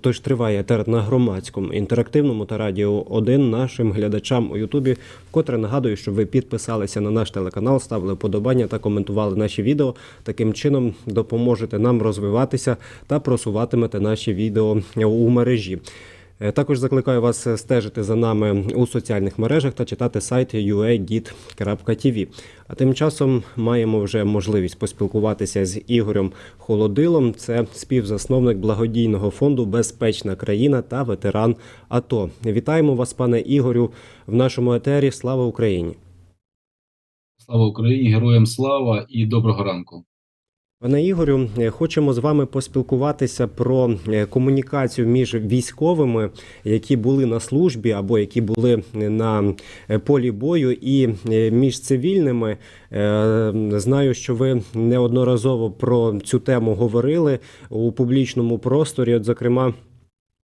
Тож триває етер на громадському інтерактивному та радіо 1 нашим глядачам у Ютубі. Вкотре нагадую, щоб ви підписалися на наш телеканал, ставили вподобання та коментували наші відео. Таким чином допоможете нам розвиватися та просуватимете наші відео у мережі. Е, Також закликаю вас е, стежити за нами у соціальних мережах та читати сайт uagit.tv. А тим часом маємо вже можливість поспілкуватися з Ігорем Холодилом. Це співзасновник благодійного фонду Безпечна країна та ветеран АТО. Вітаємо вас, пане Ігорю, в нашому етері. Слава Україні! Слава Україні, героям слава і доброго ранку. Пане Ігорю, е, хочемо з вами поспілкуватися про е, комунікацію між військовими, які були на службі або які були на е, полі бою, і між цивільними. Знаю, що ви неодноразово про цю тему говорили у публічному просторі. От, зокрема.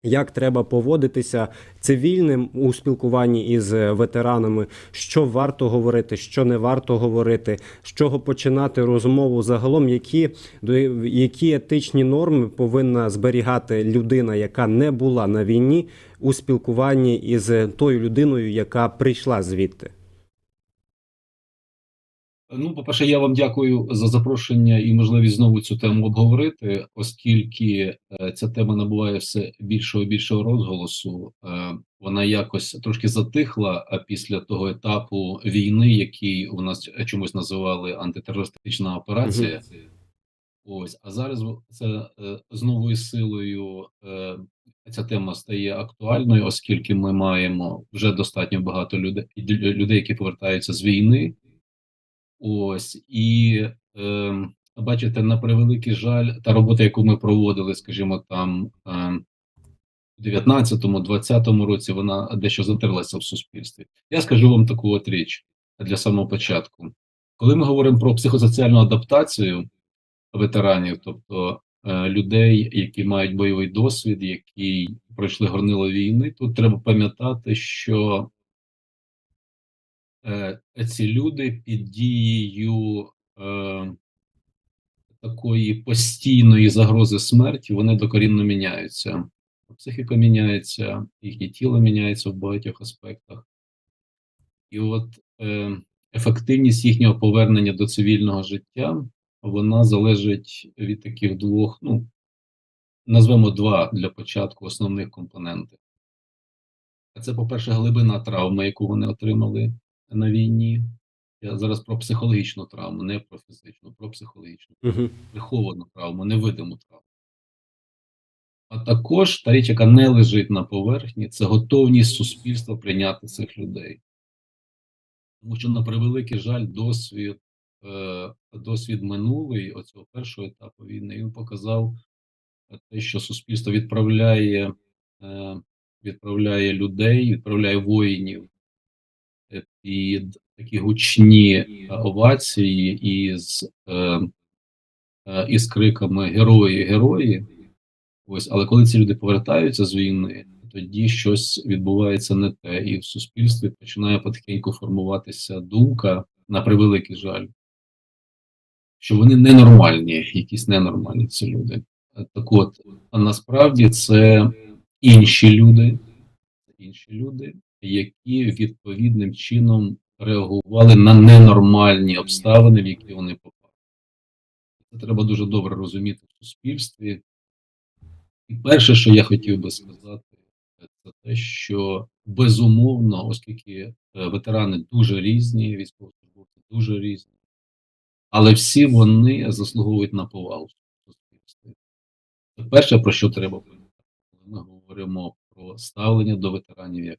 Як треба поводитися цивільним у спілкуванні із е, ветеранами, що варто говорити, що не варто говорити, з чого починати розмову загалом, які, які етичні норми повинна зберігати людина, яка не була на війні, у спілкуванні із тою людиною, яка прийшла звідти. Ну, по-перше, я вам дякую за запрошення і можливість знову цю тему обговорити, оскільки е, ця тема набуває все більшого і більшого розголосу. Е, вона якось трошки затихла після того етапу війни, який у нас чомусь називали антитерористична операція. Ось, а зараз це е, з новою силою ця тема стає актуальною, оскільки ми маємо вже достатньо багато людей, людей, які повертаються з війни. Ось і е, бачите, на превеликий жаль, та робота, яку ми проводили, скажімо, там е, у 19-му, 20-му році, вона дещо затерлася в суспільстві. Я скажу вам таку от річ для самого початку. Коли ми говоримо про психосоціальну адаптацію ветеранів, тобто е, людей, які мають бойовий досвід, які пройшли горнило війни, тут треба пам'ятати, що ці люди під дією е, такої постійної загрози смерті вони докорінно міняються. Психіка міняється, їхнє тіло міняється в багатьох аспектах. І от е, ефективність їхнього повернення до цивільного життя вона залежить від таких двох, ну, назвемо два для початку основних компонентів. Це, по-перше, глибина травми, яку вони отримали на війні. Я зараз про психологічну травму, не про фізичну, про психологічну, Угу. приховану травму, невидиму травму. А також та річ, яка не лежить на поверхні, це готовність суспільства прийняти цих людей. Тому що, на превеликий жаль, досвід, е, досвід минулий, оцього першого етапу війни, він показав е, те, що суспільство відправляє, е, відправляє людей, відправляє воїнів під такі гучні овації із, е, е, із криками герої, герої. Ось, але коли ці люди повертаються з війни, тоді щось відбувається не те, і в суспільстві починає потихеньку формуватися думка на превеликий жаль, що вони ненормальні, якісь ненормальні ці люди. Так от, а насправді це інші люди, інші люди, які відповідним чином реагували на ненормальні обставини, в які вони попали. Це треба дуже добре розуміти в суспільстві. І перше, що я хотів би сказати, це те, що безумовно, оскільки е, ветерани дуже різні, військовослужбовці дуже різні, але всі вони заслуговують на повагу в суспільстві. Це перше, про що треба пам'ятати, коли ми говоримо про ставлення до ветеранів як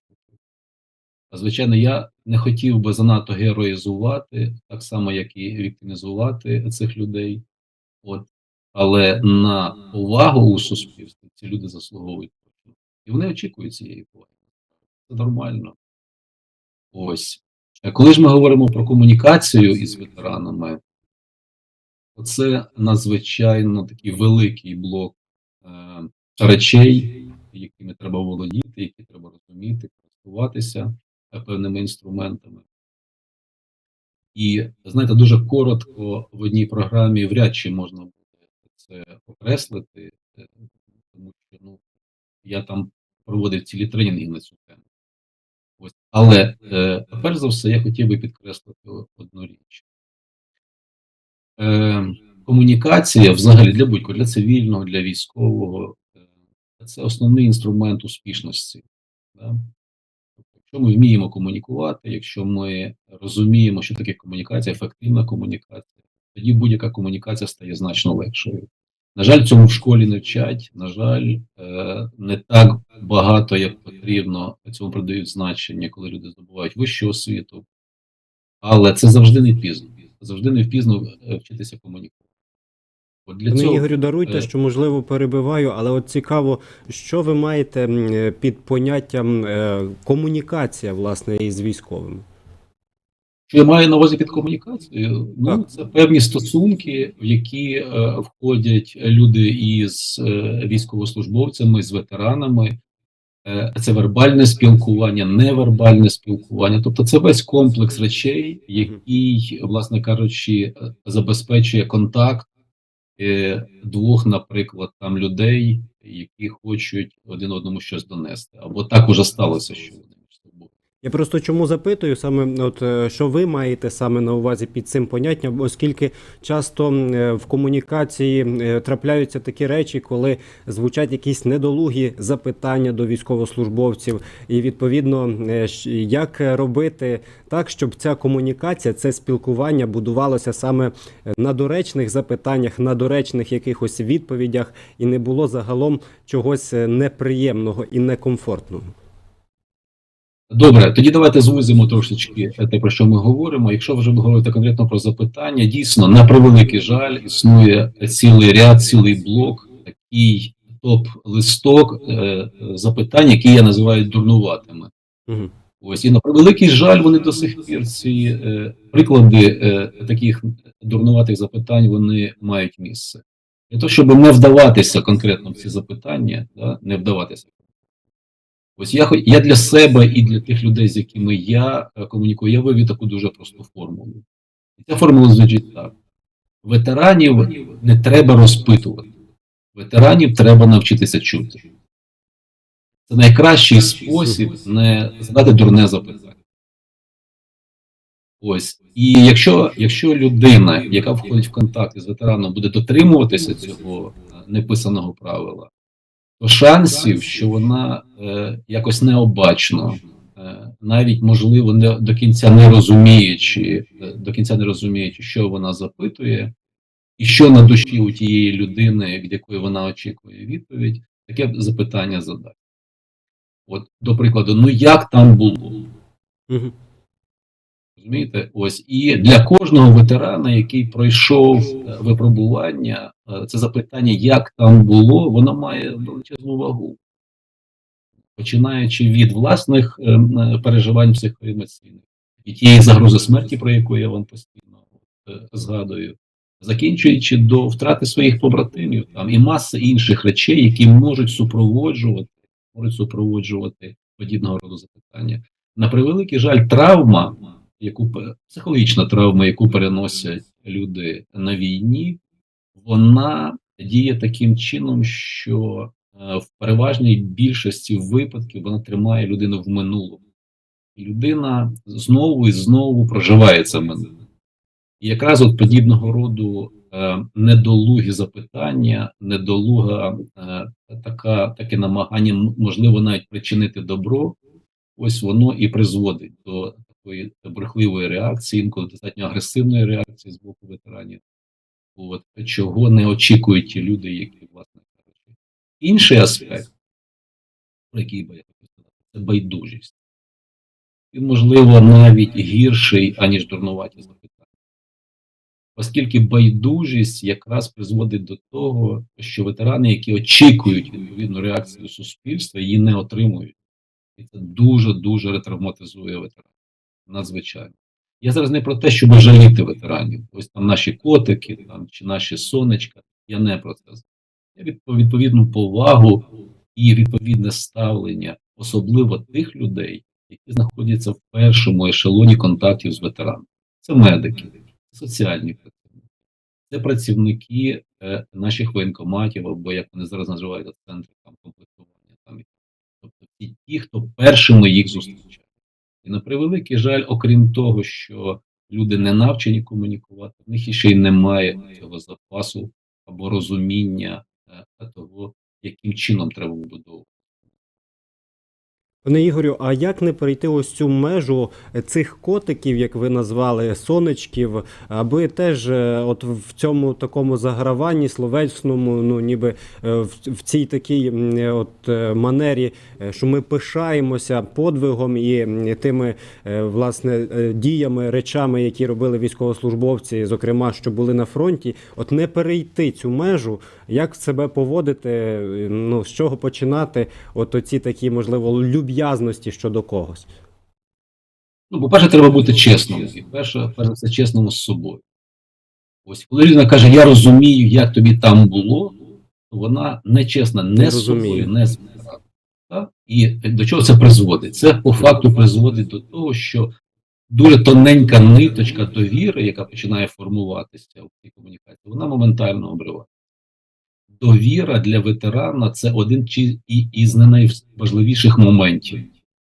звичайно, я не хотів би занадто героїзувати, так само, як і віктимізувати цих людей. От. Але на увагу у суспільстві ці люди заслуговують. І вони очікують цієї поваги. Це нормально. Ось. Коли ж ми говоримо про комунікацію із ветеранами, це надзвичайно такий великий блок е, речей, якими треба володіти, які треба розуміти, користуватися певними інструментами. І знаєте, дуже коротко в одній програмі вряд чи можна буде це окреслити, е, тому що ну, я там проводив цілі тренінги на цю тему. Ось. Але е, перш за все, я хотів би підкреслити одну річ. Е, комунікація взагалі для будь-кого, для цивільного, для військового е, це основний інструмент успішності. Да? Якщо ми вміємо комунікувати, якщо ми розуміємо, що таке комунікація, ефективна комунікація, тоді будь-яка комунікація стає значно легшою. На жаль, цьому в школі не вчать. На жаль, е, не так багато, як потрібно, цьому придають значення, коли люди здобувають вищу освіту. Але це завжди не пізно. Завжди не впізно е, вчитися комунікувати. Для Пане цього Ігорю, даруйте, е, що можливо перебиваю, але от цікаво, що ви маєте під поняттям е, комунікація власне із військовими? Що я маю на увазі під комунікацією? Ну, це певні стосунки, в які е, входять люди із е, військовослужбовцями, з ветеранами. Е, це вербальне спілкування, невербальне спілкування. Тобто, це весь комплекс речей, який, власне кажучи, е, забезпечує контакт двох, наприклад, там людей, які хочуть один одному щось донести. Або так уже сталося, що. Я просто чому запитую саме, от е, що ви маєте саме на увазі під цим поняттям, оскільки часто е, в комунікації е, трапляються такі речі, коли звучать якісь недолугі запитання до військовослужбовців, і відповідно, як робити так, щоб ця комунікація, це спілкування будувалося саме на доречних запитаннях, на доречних якихось відповідях, і не було загалом чогось неприємного і некомфортного. Добре, тоді давайте звузимо трошечки те, про що ми говоримо. Якщо вже ви говорите конкретно про запитання, дійсно, на превеликий жаль, існує цілий ряд, цілий блок, такий топ-листок е, запитань, які я називаю дурнуватими. Угу. Ось і на превеликий жаль, вони до сих пір ці е, приклади е, таких дурнуватих запитань вони мають місце. Для того, щоб не вдаватися конкретно в ці запитання, да, не вдаватися. Ось я я для себе і для тих людей, з якими я е, комунікую, я вивів таку дуже просту формулу. І ця формула звучить так: ветеранів не треба розпитувати, ветеранів треба навчитися чути. Це найкращий спосіб не задати дурне запитання. Ось. І якщо, якщо людина, яка входить в контакт із ветераном, буде дотримуватися цього е, неписаного правила, шансів, що вона е, якось необачно, е, навіть можливо, не до кінця не розуміючи, е, до кінця не розуміючи, що вона запитує, і що на душі у тієї людини, від якої вона очікує відповідь, таке запитання задати. От, до прикладу, ну як там було? Розумієте, ось і для кожного ветерана, який пройшов е, випробування, е, це запитання, як там було, воно має величезну вагу, починаючи від власних е, переживань психоемоційних і тієї загрози смерті, про яку я вам постійно згадую, закінчуючи до втрати своїх побратимів там і маси інших речей, які можуть супроводжувати, можуть супроводжувати подібного роду запитання. На превеликий жаль, травма яку психологічна травма, яку переносять люди на війні, вона діє таким чином, що е, в переважній більшості випадків вона тримає людину в минулому. Людина знову і знову проживає це минуле. І якраз от подібного роду е, недолугі запитання, недолуга е, така, таке намагання, можливо, навіть причинити добро, ось воно і призводить до такої брехливої реакції, інколи достатньо агресивної реакції з боку ветеранів, от, чого не очікують ті люди, які власне кажучи. Інший аспект, про який би я хотів сказати, це байдужість. Він, можливо, навіть гірший, аніж дурнуваті запитання. Оскільки байдужість якраз призводить до того, що ветерани, які очікують відповідну реакцію суспільства, її не отримують. І це дуже-дуже ретравматизує ветеранів. Надзвичайно. Я зараз не про те, щоб жаліти ветеранів. Ось там наші котики там, чи наші сонечка. Я не про це. Я відповідну повагу і відповідне ставлення, особливо тих людей, які знаходяться в першому ешелоні контактів з ветеранами. Це медики, соціальні працівники, це працівники е, наших воєнкоматів, або як вони зараз називають центри там комплектування це ті, хто першими їх зустрічає. І на превеликий жаль, окрім того, що люди не навчені комунікувати, в них ще й немає цього запасу або розуміння е, того, яким чином треба вибудовувати. Пане Ігорю, а як не перейти ось цю межу цих котиків, як ви назвали, сонечків, аби теж е, от в цьому такому заграванні словесному, ну ніби е, в, цій такій от е, манері, що ми пишаємося подвигом і тими власне діями, речами, які робили військовослужбовці, зокрема, що були на фронті, от не перейти цю межу, як себе поводити, ну з чого починати, от оці такі, можливо, люб'язності щодо когось. Ну, по-перше, треба бути чесним. І перше, перше все чесному з собою. Ось коли людина каже, я розумію, як тобі там було, то вона нечесна не Не з собою, не з. Так? І до чого це призводить? Це по факту призводить до того, що дуже тоненька ниточка довіри, яка починає формуватися в цій комунікації, вона моментально обриває. Довіра для ветерана це один чи- і- із не найважливіших моментів.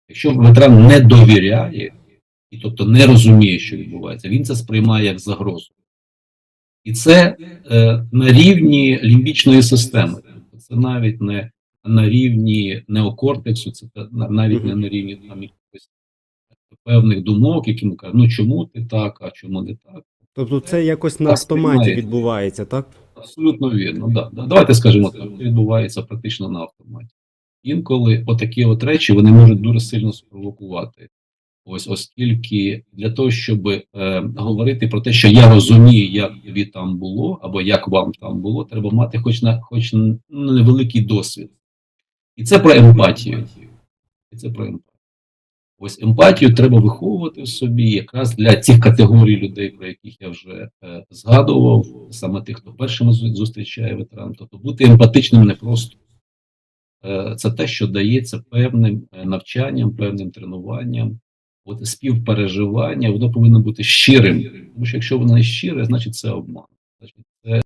Якщо ветеран не довіряє, і тобто не розуміє, що відбувається, він це сприймає як загрозу. І це е, на рівні лімбічної системи. Тобто Це навіть не на рівні неокортексу, це навіть не на рівні там якихось певних думок, які ми кажуть, ну чому ти так, а чому не так. Тобто це якось на автоматі відбувається, так? Абсолютно вірно. Да, да. Давайте скажемо це відбувається практично на автоматі. Інколи отакі от речі вони можуть дуже сильно спровокувати. Ось оскільки для того, щоб е, говорити про те, що я розумію, як тобі там було, або як вам там було, треба мати хоч на хоч невеликий досвід. І це про емпатію. І це про емпатію. Ось емпатію треба виховувати в собі якраз для цих категорій людей, про яких я вже е, згадував, саме тих, хто першими зустрічає ветеран. Тобто бути емпатичним непросто. Е, це те, що дається певним е, навчанням, певним тренуванням. От співпереживання, воно повинно бути щирим. Тому що якщо воно не щире, значить це обман. Значить, це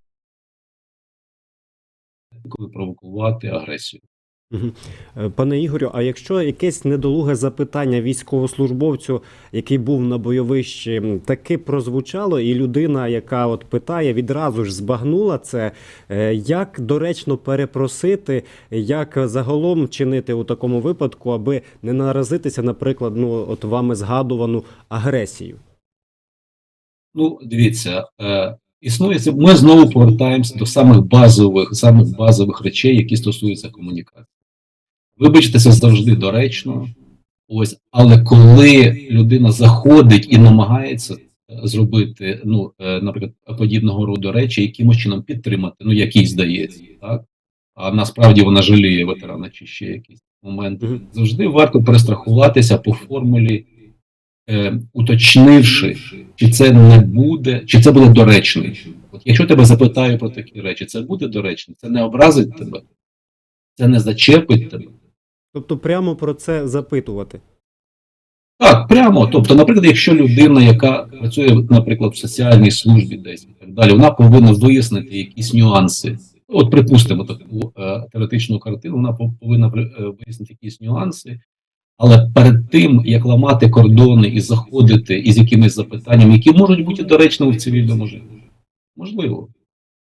коли провокувати агресію. Е, Пане Ігорю, а якщо якесь недолуге запитання військовослужбовцю, який був на бойовищі, таки прозвучало, і людина, яка от питає, відразу ж збагнула це, е, як доречно перепросити, як загалом чинити у такому випадку, аби не наразитися, наприклад, ну от вами згадувану агресію? Ну, дивіться, е, існує. Ми знову повертаємося до самих базових, самих базових речей, які стосуються комунікації. Вибачте, це завжди доречно. Ось, але коли людина заходить і намагається е, зробити, ну, е, наприклад, подібного роду речі, якимось чином підтримати, ну, який здається, так? А насправді вона жаліє ветерана чи ще якісь моменти. Завжди варто перестрахуватися по формулі, е, уточнивши, чи це не буде, чи це буде доречним. От якщо тебе запитаю про такі речі, це буде доречним, це не образить тебе, це не зачепить тебе. Тобто прямо про це запитувати. Так, прямо. Тобто, наприклад, якщо людина, яка працює, наприклад, в соціальній службі десь і так далі, вона повинна вияснити якісь нюанси. От, припустимо таку е, теоретичну картину, вона повинна е, вияснити якісь нюанси, але перед тим, як ламати кордони і заходити із якимись запитаннями, які можуть бути доречними в цивільному житті, можливо.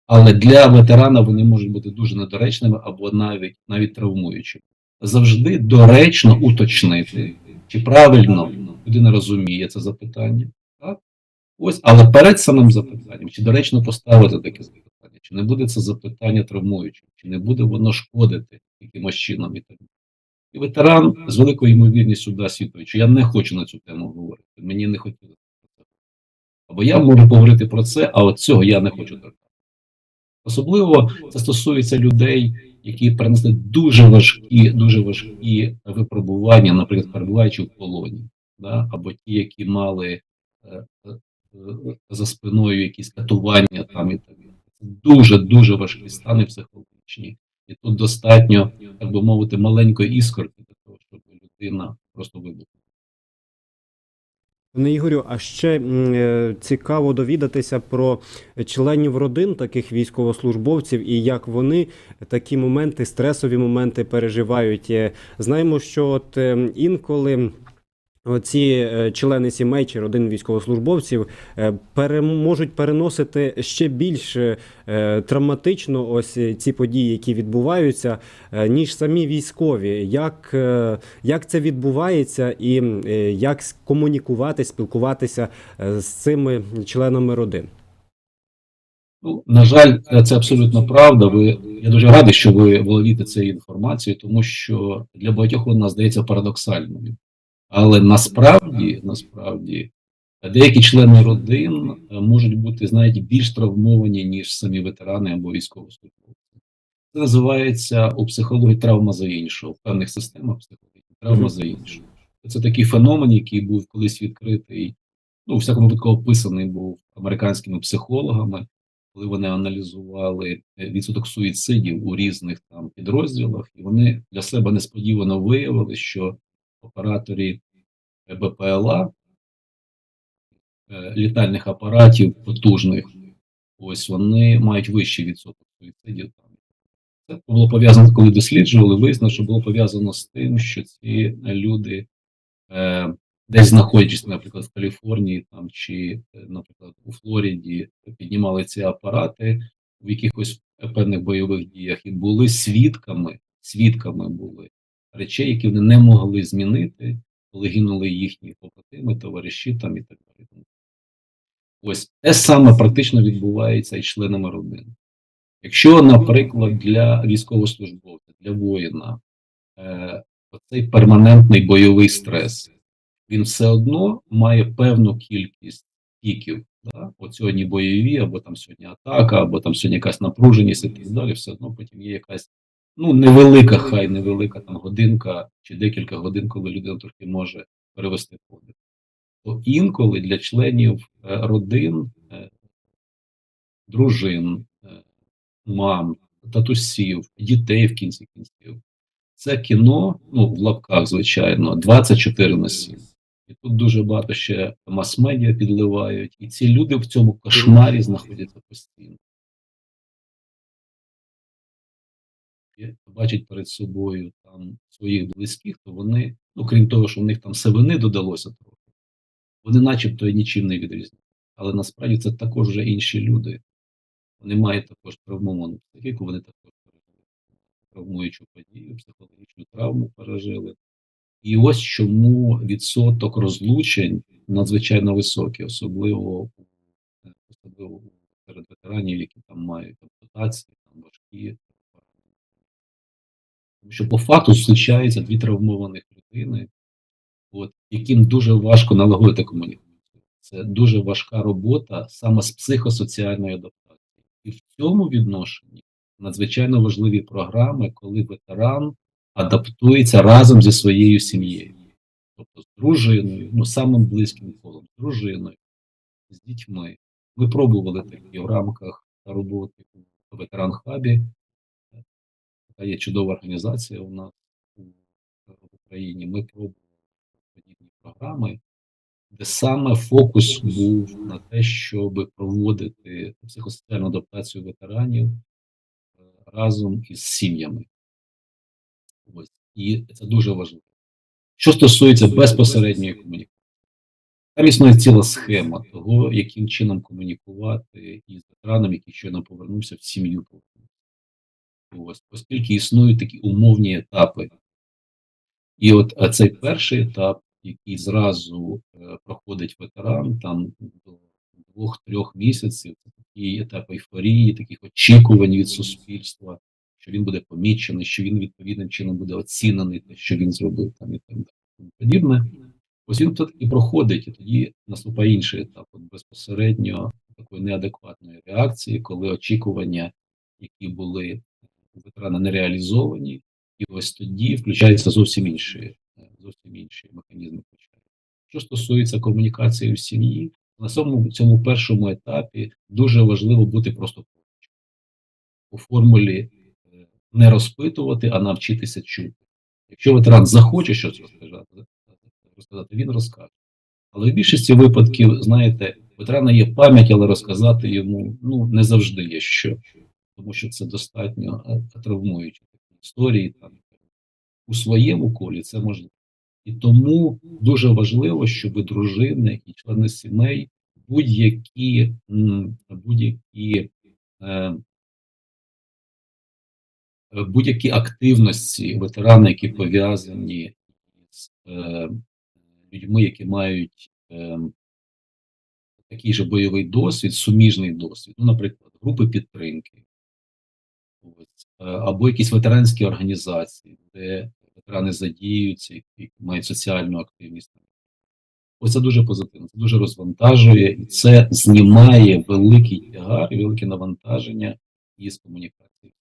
Але для ветерана вони можуть бути дуже недоречними або навіть навіть травмуючими. Завжди доречно уточнити, чи правильно людина розуміє це запитання, так? Ось, але перед самим запитанням, чи доречно поставити таке запитання, чи не буде це запитання травмуючим, чи не буде воно шкодити якимось чином і так далі. І ветеран з великою ймовірністю дасть відповідь, що я не хочу на цю тему говорити, мені не хотілося про це. Або я можу поговорити про це, а от цього я не хочу торкати. Особливо це стосується людей, які перенесли дуже важкі, дуже важкі випробування, наприклад, перебуваючи в полоні, да? або ті, які мали е, е, за спиною якісь катування там і так. Дуже дуже важкі стани психологічні, і тут достатньо, так би мовити, маленької іскорки для того, щоб людина просто вибухнула. Пане Ігорю, а ще е, цікаво довідатися про членів родин таких військовослужбовців і як вони такі моменти, стресові моменти переживають. Е, Знаємо, що от е, інколи. Ці е, члени сімей чи родин військовослужбовців е, пере, можуть переносити ще більш е, травматично ось ці події, які відбуваються, ніж самі військові. Як, як це відбувається, і як комунікувати, спілкуватися з цими членами родин? Ну, на жаль, це абсолютно правда. Ви я дуже радий, що ви володієте цією інформацією, тому що для багатьох вона здається парадоксальною. Але насправді, насправді, деякі члени родин е, можуть бути знаєте, більш травмовані, ніж самі ветерани або військовослужбовці. Це називається у психології травма за іншого, в певних системах психології травма за іншого. Це такий феномен, який був колись відкритий, ну, у всякому випадку описаний був американськими психологами, коли вони аналізували е, відсоток суїцидів у різних там підрозділах, і вони для себе несподівано виявили, що операторі БПЛА, е, літальних апаратів потужних, ось вони мають вищий відсоток суїцидів. Це було пов'язано, коли досліджували, вияснило, що було пов'язано з тим, що ці люди, е, десь знаходячись, наприклад, в Каліфорнії там, чи, е, наприклад, у Флориді, піднімали ці апарати в якихось певних бойових діях і були свідками, свідками були речей, які вони не могли змінити, коли гинули їхні побратими, товариші там і так далі. Ось те саме практично відбувається і членами родини. Якщо, наприклад, для військовослужбовця, для воїна е, оцей перманентний бойовий стрес, він все одно має певну кількість піків. Да? От сьогодні бойові, або там сьогодні атака, або там сьогодні якась напруженість і так далі, все одно потім є якась ну невелика, хай невелика там годинка чи декілька годин, коли людина трохи може перевести подих. То інколи для членів е, родин, е, дружин, е, мам, татусів, дітей в кінці кінців. Це кіно, ну в лапках, звичайно, 24 на 7. І тут дуже багато ще мас-медіа підливають, і ці люди в цьому кошмарі знаходяться постійно. Бачать перед собою там своїх близьких, то вони, ну крім того, що в них там сивини додалося трохи, вони начебто нічим не відрізняються. Але насправді це також вже інші люди. Вони мають також травмовану психіку, вони також пережили травмуючу подію, психологічну травму пережили. І ось чому відсоток розлучень надзвичайно високий, особливо, особливо серед ветеранів, які там мають ампутації, там важкі. Що по факту зустрічаються дві травмованих людини, от, яким дуже важко налагодити комунікацію. Це дуже важка робота саме з психосоціальної адаптації. І в цьому відношенні надзвичайно важливі програми, коли ветеран адаптується разом зі своєю сім'єю, тобто з дружиною, ну самим близьким колом, з дружиною, з дітьми. Ми пробували такі в рамках роботи у ветеран хабі. Є чудова організація у нас у в Україні. Ми пробували подібні програми, де саме фокус був на те, щоб проводити психосоціальну адаптацію ветеранів е, разом із сім'ями. Ось. І це дуже важливо. Що стосується безпосередньої комунікації, там існує ціла схема того, яким чином комунікувати із ветераном, який щойно повернувся в сім'ю. Ось, оскільки існують такі умовні етапи. І от цей перший етап, який зразу е, проходить ветеран, там до двох-трьох місяців, такий етап ейфорії, таких очікувань від суспільства, що він буде помічений, що він відповідним чином буде оцінений, те, що він зробив там і так далі. Подібне. Ось він і проходить, і тоді наступає інший етап от безпосередньо такої неадекватної реакції, коли очікування, які були ветерана не реалізовані, і ось тоді включаються зовсім інші, е, зовсім інші механізми. Що стосується комунікації в сім'ї, на цьому, цьому першому етапі дуже важливо бути просто поруч. У формулі е, не розпитувати, а навчитися чути. Якщо ветеран захоче щось розказати, розказати він розкаже. Але в більшості випадків, знаєте, ветерана є пам'ять, але розказати йому ну не завжди є що, тому що це достатньо е, травмуючі такі історії там у своєму колі це можливо. І тому дуже важливо, щоб дружини і члени сімей будь-які будь-які е, е, будь-які активності ветерани, які пов'язані з е, людьми, які мають е, такий же бойовий досвід, суміжний досвід, ну, наприклад, групи підтримки, е, або якісь ветеранські організації, де ветерани задіюються, які мають соціальну активність. Ось це дуже позитивно, це дуже розвантажує, і це знімає великий тягар велике навантаження із комунікації.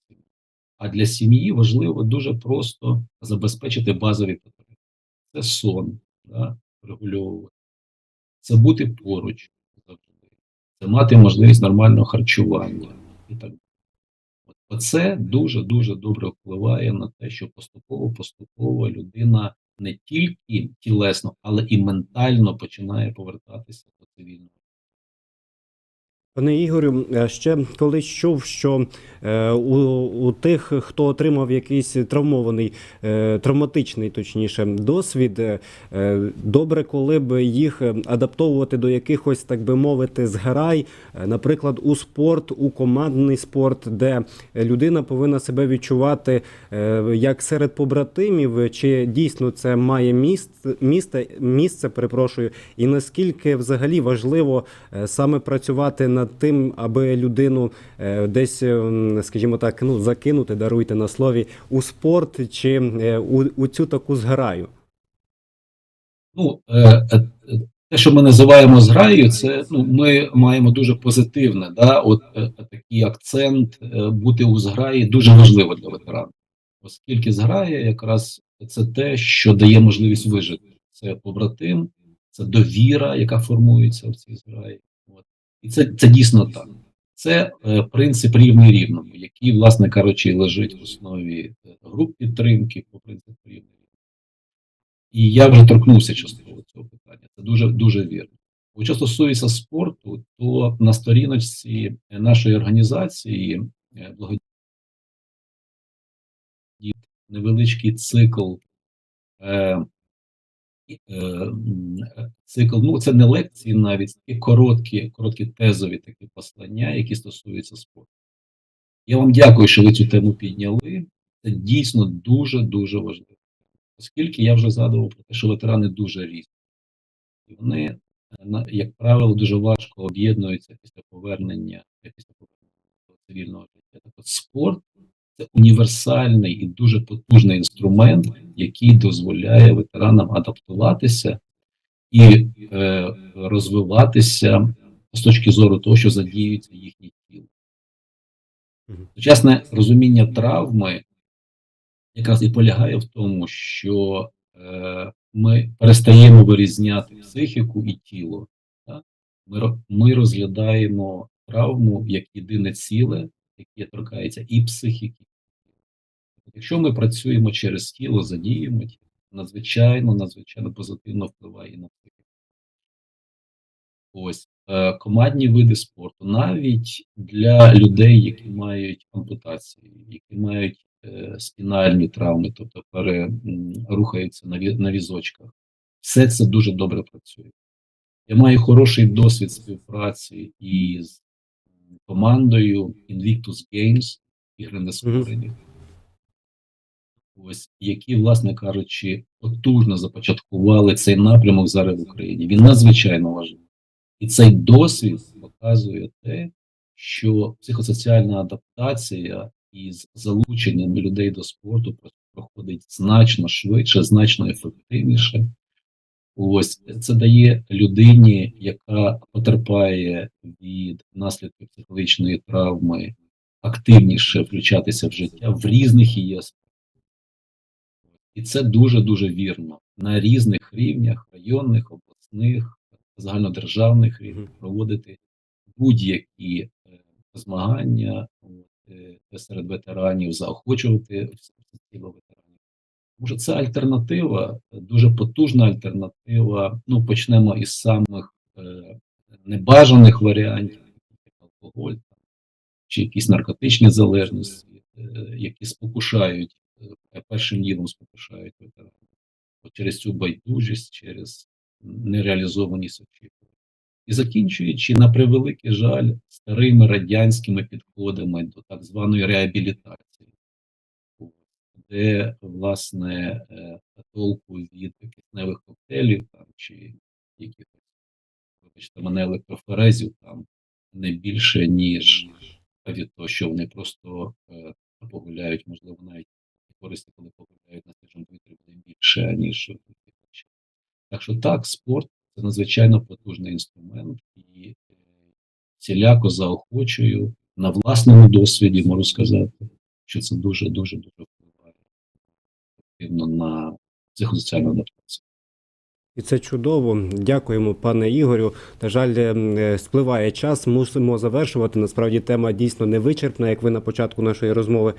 А для сім'ї важливо дуже просто забезпечити базові потреби. Це сон, да, регульовувати, це бути поруч завжди, це мати можливість нормального харчування і так далі. Оце дуже дуже добре впливає на те, що поступово-поступово людина не тільки тілесно, але і ментально починає повертатися до цивільного. Пане Ігорю, е, ще колись чув, що е, у, у тих, хто отримав якийсь травмований, е, травматичний, точніше, досвід, добре, коли б їх адаптовувати до якихось, так би мовити, зграй, е, наприклад, у спорт, у командний спорт, де людина повинна себе відчувати як серед побратимів, чи дійсно це має місце, місце, місце, перепрошую, і наскільки взагалі важливо саме працювати над тим, аби людину е, десь, ем, скажімо так, ну закинути, даруйте на слові, у спорт чи е, у, у цю таку зграю. Ну, е, е, е, те, що ми називаємо зграєю, це ну, ми маємо дуже позитивне, да, от е, такий акцент е, бути у зграї дуже важливо для ветеранів, оскільки зграя якраз це те, що дає можливість вижити. Це побратим, це довіра, яка формується в цій зграї. І це, це дійсно так. Це е, принцип рівний рівному, який, власне кажучи, лежить в основі е, груп підтримки по принципу рівний рівному. І я вже торкнувся частково цього питання. Це дуже дуже вірно. Бо що стосується спорту, то на сторіночці нашої організації е, благодійний невеличкий цикл. Е, е, цикл, ну це не лекції навіть, такі короткі, короткі тезові такі послання, які стосуються спорту. Я вам дякую, що ви цю тему підняли. Це дійсно дуже дуже важливо. Оскільки я вже згадував про те, що ветерани дуже різні, і вони, е, як правило, дуже важко об'єднуються після повернення після повернення до цивільного життя. Так от спорт це універсальний і дуже потужний інструмент, який дозволяє ветеранам адаптуватися і е, розвиватися з точки зору того, що задіюється їхнє тіло. Сучасне розуміння травми якраз і полягає в тому, що е, ми перестаємо вирізняти психіку і тіло. Так? Ми, ми розглядаємо травму як єдине ціле, яке торкається і психіки. Якщо ми працюємо через тіло, задіємо тіло, надзвичайно, надзвичайно позитивно впливає на психіку. Ось е, командні види спорту, навіть для людей, які мають ампутації, які мають е, спінальні травми, тобто рухаються на, візочках, все це дуже добре працює. Я маю хороший досвід співпраці із командою Invictus Games, ігри нескорені. Ось які, власне кажучи, потужно започаткували цей напрямок зараз в Україні. Він надзвичайно важливий. І цей досвід показує те, що психосоціальна адаптація із залученням людей до спорту проходить значно швидше, значно ефективніше. Ось це дає людині, яка потерпає від наслідків психологічної травми, активніше включатися в життя в різних її аспектах. І це дуже дуже вірно на різних рівнях, районних, обласних, загальнодержавних рівнях проводити будь-які е, змагання е, серед ветеранів, заохочувати тіло ветеранів. Може, це альтернатива, дуже потужна альтернатива. Ну, почнемо із самих е, небажаних варіантів, як алкоголь чи якісь наркотичні залежності, е, які спокушають, е, першим ділом спокушають ветеранів. Через цю байдужість, через нереалізованість очікувань. І закінчуючи, на превеликий жаль, старими радянськими підходами до так званої реабілітації, де, власне, е, толку від кисневих коктейлів там, чи якихось, вибачте мене, електрофорезів там не більше, ніж від того, що вони просто е, погуляють, можливо, навіть користі, коли погуляють на свіжому повітрі, буде більше, ніж. Так що так, спорт це надзвичайно потужний інструмент і е, всіляко заохочую на власному досвіді, можу сказати, що це дуже дуже дуже いうのな、ぜほど違うなと思います。І це чудово. Дякуємо, пане Ігорю. На жаль, е, спливає час. Мусимо завершувати. Насправді тема дійсно невичерпна, як ви на початку нашої розмови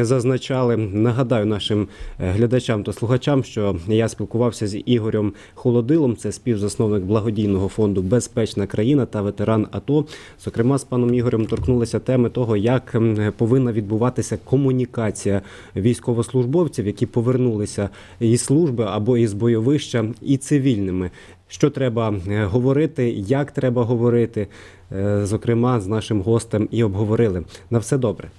зазначали. Нагадаю нашим е, глядачам та слухачам, що я спілкувався з Ігорем Холодилом. Це співзасновник благодійного фонду Безпечна країна та ветеран АТО. Зокрема, з паном Ігорем торкнулися теми того, як повинна відбуватися комунікація військовослужбовців, які повернулися із служби або із бойовища, і цивільними. Що треба е, говорити, як треба говорити, Е, зокрема, з нашим гостем і обговорили. На все добре.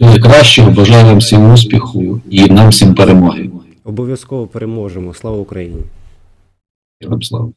Найкращого бажаю всім успіху і нам всім перемоги. Обов'язково переможемо. Слава Україні! Слава.